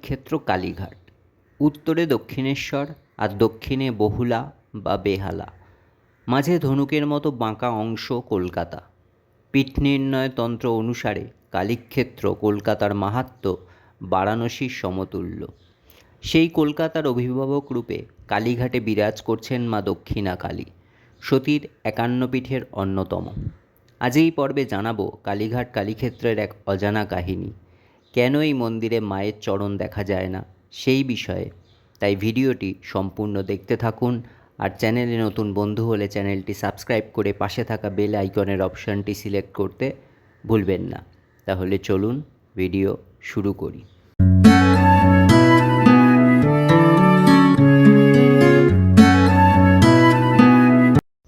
ক্ষেত্র কালীঘাট। উত্তরে দক্ষিণেশ্বর আর দক্ষিণে বহুলা বা বেহালা। মাঝে ধনুকের মতো বাঁকা অংশ কলকাতা। পীঠ নির্ণয় তন্ত্র অনুসারে কালীক্ষেত্র কলকাতার মাহাত্ম্য বারাণসীর সমতুল্য। সেই কলকাতার অভিভাবক রূপে কালীঘাটে বিরাজ করছেন মা দক্ষিণা কালী। সতীর একান্ন পীঠের অন্যতম। আজ এই পর্বে জানাব কালীঘাট কালীক্ষেত্রের এক অজানা কাহিনী। কেন এই মন্দিরে মায়ের চরণ দেখা যায় না? সেই বিষয়ে। তাই ভিডিওটি সম্পূর্ণ দেখতে থাকুন আর চ্যানেলে নতুন বন্ধু হলে চ্যানেলটি সাবস্ক্রাইব করে পাশে থাকা বেল আইকনের অপশানটি সিলেক্ট করতে ভুলবেন না। তাহলে চলুন ভিডিও শুরু করি।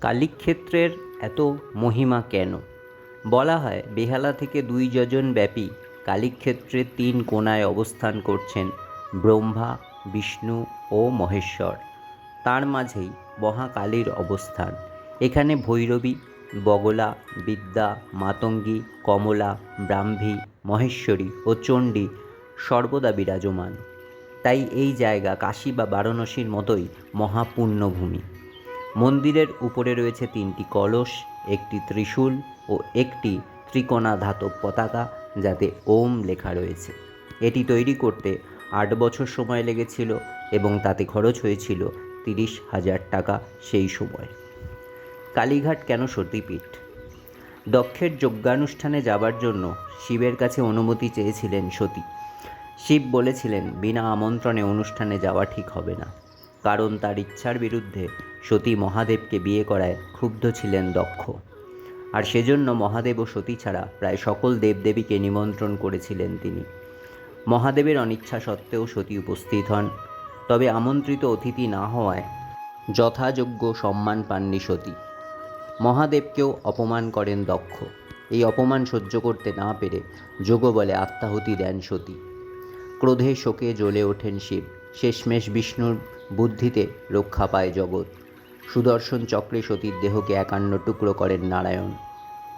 কালীক্ষেত্রের এত মহিমা কেন? বলা হয়, বেহালা থেকে দুই যোজন ব্যাপী কালীক্ষেত্রের তিন কোণায় অবস্থান করছেন ব্রহ্মা, বিষ্ণু ও মহেশ্বর। তার মাঝেই মহাকালীর অবস্থান। এখানে ভৈরবী, বগলা, বিদ্যা, মাতঙ্গী, কমলা, ব্রাহ্মী, মহেশ্বরী ও চণ্ডী সর্বদা বিরাজমান। তাই এই জায়গা কাশী বা বারাণসীর মতোই মহাপুণ্যভূমি মন্দিরের উপরে রয়েছে তিনটি কলস, একটি ত্রিশূল ও একটি ত্রিকোণা ধাতব পতাকা। যাতে ওম লেখা রয়েছে। এটি তৈরি করতে আট বছর সময় লেগেছিল এবং তাতে খরচ হয়েছিল তিরিশ হাজার টাকা সেই সময়। কালীঘাট কেন সতীপীঠ? দক্ষের যজ্ঞানুষ্ঠানে যাবার জন্য শিবের কাছে অনুমতি চেয়েছিলেন সতী। শিব বলেছিলেন, বিনা আমন্ত্রণে অনুষ্ঠানে যাওয়া ঠিক হবে না। কারণ তার ইচ্ছার বিরুদ্ধে সতী মহাদেবকে বিয়ে করায় ক্ষুব্ধ ছিলেন দক্ষ। আর সেজন্য মহাদেব ও সতী ছাড়া প্রায় সকল দেবদেবীকে নিমন্ত্রণ করেছিলেন তিনি। মহাদেবের অনিচ্ছা সত্ত্বেও সতী উপস্থিত হন। তবে আমন্ত্রিত অতিথি না হওয়ায় যথাযোগ্য সম্মান পাননি সতী। মহাদেবকেও অপমান করেন দক্ষ। এই অপমান সহ্য করতে না পেরে যোগ বলে আত্মাহুতি দেন সতী। ক্রোধে শোকে জ্বলে ওঠেন শিব। শেষমেশ বিষ্ণুর বুদ্ধিতে রক্ষা পায় জগৎ। সুদর্শন চক্রে সতীর দেহকে একান্ন টুকরো করেন নারায়ণ।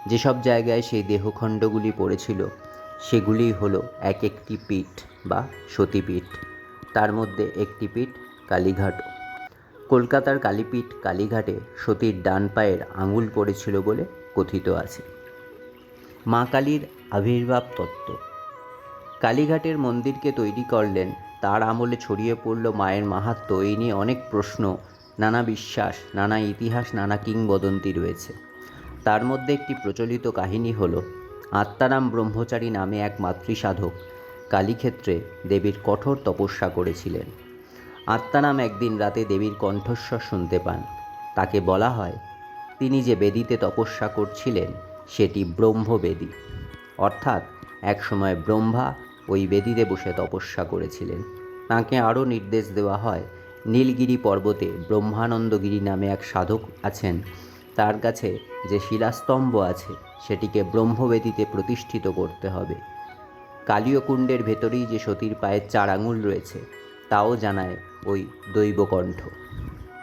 যেসব জায়গায় সেই দেহখণ্ডগুলি পড়েছিল, সেগুলিই হলো এক একটি পীঠ বা সতীপীঠ, তার মধ্যে একটি পীঠ কালীঘাট। কলকাতার কালীপীঠ কালীঘাটে সতীর ডান পায়ের আঙুল পড়েছিল বলে কথিত আছে। মা কালীর আবির্ভাব তত্ত্ব। কালীঘাটের মন্দিরকে তৈরি করলেন, তার আমলে ছড়িয়ে পড়ল মায়ের মাহাত্ম্য এই নিয়ে অনেক প্রশ্ন নানা বিশ্বাস, নানা ইতিহাস, নানা কিংবদন্তি রয়েছে। তার মধ্যে একটি প্রচলিত কাহিনী হল, আত্মারাম ব্রহ্মচারী নামে এক মাতৃসাধক কালীক্ষেত্রে দেবীর কঠোর তপস্যা করেছিলেন। আত্মারাম একদিন রাতে দেবীর কণ্ঠস্বর শুনতে পান। তাকে বলা হয়, তিনি যে বেদিতে তপস্যা করছিলেন, সেটি ব্রহ্মবেদী। অর্থাৎ একসময় ব্রহ্মা ওই বেদিতে বসে তপস্যা করেছিলেন। তাকে আরও নির্দেশ দেওয়া হয় নীলগিরি পর্বতে ব্রহ্মানন্দগিরি নামে এক সাধক আছেন। তার কাছে যে শিলাস্তম্ভ আছে, সেটিকে ব্রহ্মবেদীতে প্রতিষ্ঠিত করতে হবে। কালীয়কুণ্ডের ভেতরেই যে সতীর পায়ের চার আঙুল রয়েছে, তাও জানায় ওই দৈবকণ্ঠ।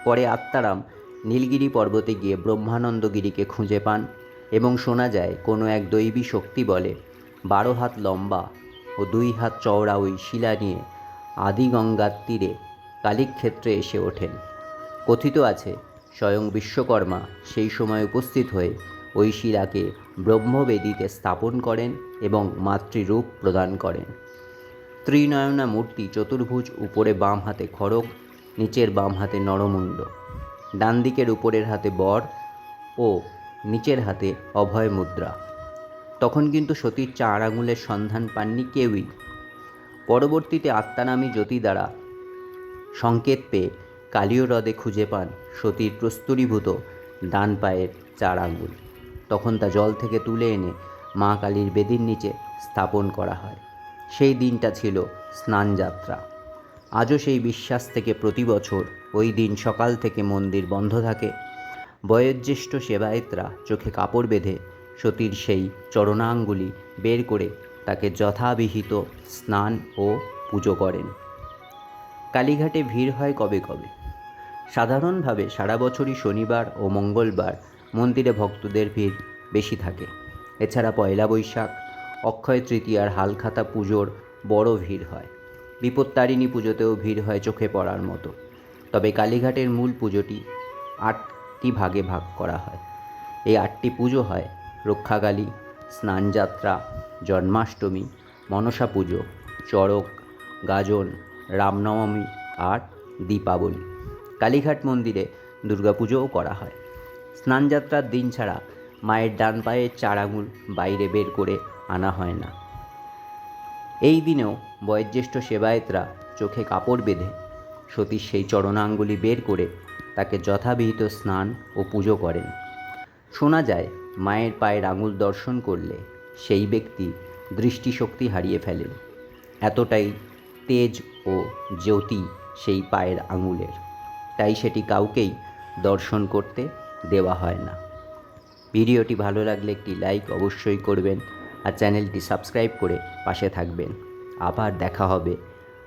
পরে আত্মারাম নীলগিরি পর্বতে গিয়ে ব্রহ্মানন্দগিরিকে খুঁজে পান এবং শোনা যায়, কোনো এক দৈবী শক্তি বলে, বারো হাত লম্বা ও দুই হাত চওড়া ওই শিলা নিয়ে আদি গঙ্গার তীরে কালীক্ষেত্রে এসে ওঠেন। কথিত আছে, স্বয়ং বিশ্বকর্মা সেই সময় উপস্থিত হয়ে ওই শিলাকে ব্রহ্মবেদিতে স্থাপন করেন এবং মাতৃরূপ প্রদান করেন। ত্রিনয়না মূর্তি চতুর্ভুজ উপরে বাম হাতে খড়গ, নিচের বাম হাতে নরমুণ্ড। ডান দিকের উপরের হাতে বর ও নিচের হাতে অভয় মুদ্রা। তখন কিন্তু সতীর চার আঙুলের সন্ধান পাননি কেউই। পরবর্তীতে আত্মানামী জ্যোতি দ্বারা সংকেত পেয়ে কালীয় হ্রদে খুঁজে পান সতীর প্রস্তুরীভূত ডান পায়ের চার আঙুল তখন তা জল থেকে তুলে এনে মা কালীর বেদির নিচে স্থাপন করা হয়। সেই দিনটা ছিল স্নানযাত্রা। আজও সেই বিশ্বাস থেকে প্রতি বছর ওই দিন সকাল থেকে মন্দির বন্ধ থাকে। বয়োজ্যেষ্ঠ সেবায়েতরা চোখে কাপড় বেঁধে সতীর সেই চরণাঙ্গুলি বের করে তাকে যথাবিহিত স্নান ও পুজো করেন। কালীঘাটে ভিড় হয় কবে কবে। সাধারণভাবে সারা বছরই শনিবার ও মঙ্গলবার মন্দিরে ভক্তদের ভিড় বেশি থাকে। এছাড়া পয়লা বৈশাখ, অক্ষয় তৃতীয়ার হালখাতা পুজোর বড় ভিড় হয়। বিপত্তারিণী পুজোতেও ভিড় হয় চোখে পড়ার মতো। তবে কালীঘাটের মূল পুজোটি আটটি ভাগে ভাগ করা হয়। এই আটটি পুজো হয় রক্ষাকালী, স্নানযাত্রা, জন্মাষ্টমী, মনসা পুজো, চড়ক, গাজন রামনবমী আর দীপাবলি। কালীঘাট মন্দিরে দুর্গাপুজোও করা হয়। স্নানযাত্রার দিন ছাড়া মায়ের ডান পায়ের চার আঙুল বাইরে বের করে আনা হয় না। এই দিনেও বয়োজ্যেষ্ঠ সেবায়েতরা চোখে কাপড় বেঁধে সতীর সেই চরণাঙ্গুলি বের করে তাকে যথাবিহিত স্নান ও পুজো করেন। শোনা যায়, মায়ের পায়ের আঙুল দর্শন করলে সেই ব্যক্তি দৃষ্টিশক্তি হারিয়ে ফেলেন। এতটাই তেজ ও জ্যোতি সেই পায়ের আঙুলের। তাই সেটি কাউকেই দর্শন করতে দেওয়া হয় না। ভিডিওটি ভালো লাগলে একটি লাইক অবশ্যই করবেন আর চ্যানেলটি সাবস্ক্রাইব করে পাশে থাকবেন। আবার দেখা হবে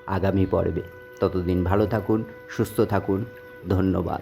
আগামী পর্বে। ততদিন ভালো থাকুন, সুস্থ থাকুন। ধন্যবাদ।